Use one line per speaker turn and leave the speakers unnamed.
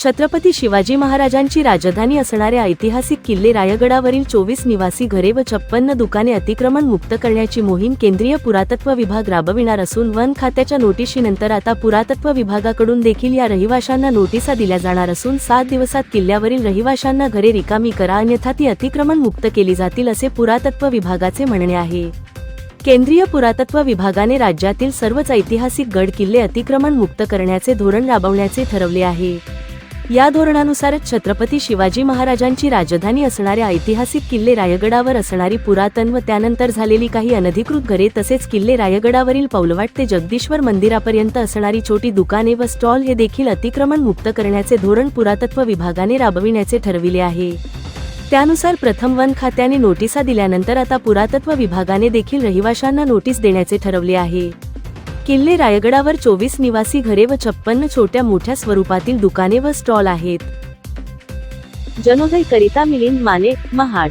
छत्रपती शिवाजी महाराजांची राजधानी असणाऱ्या ऐतिहासिक किल्ले रायगडावरील चोवीस निवासी घरे व छप्पन्न दुकाने अतिक्रमण मुक्त करण्याची मोहीम केंद्रीय पुरातत्व विभाग राबविणार असून वन खात्याच्या नोटिशीनंतर आता पुरातत्व विभागाकडून देखील या रहिवाशांना नोटिसा दिल्या जाणार असून सात दिवसात किल्ल्यावरील रहिवाशांना घरे रिकामी करा अन्यथा ती अतिक्रमण मुक्त केली जातील असे पुरातत्व विभागाचे म्हणणे आहे. केंद्रीय पुरातत्व विभागाने राज्यातील सर्वच ऐतिहासिक गड किल्ले अतिक्रमण मुक्त करण्याचे धोरण राबवण्याचे ठरवले आहे. या धोरणानुसारच छत्रपती शिवाजी महाराजांची राजधानी असणाऱ्या ऐतिहासिक किल्ले रायगडावर असणारी पुरातन व त्यानंतर झालेली काही अनधिकृत घरे तसेच किल्ले रायगडावरील पौलवाट ते जगदीश्वर मंदिरापर्यंत असणारी छोटी दुकाने व स्टॉल हे देखील अतिक्रमण मुक्त करण्याचे धोरण पुरातत्व विभागाने राबविण्याचे ठरविले आहे. त्यानुसार प्रथम वन खात्याने नोटिसा दिल्यानंतर आता पुरातत्व विभागाने देखील रहिवाशांना नोटीस देण्याचे ठरवले आहे. किल्ले रायगडावर चोवीस निवासी घरे व छप्पन्न छोट्या मोठ्या स्वरूपातील दुकाने व स्टॉल आहेत. जनोदय करिता मिलिंद माने महाड.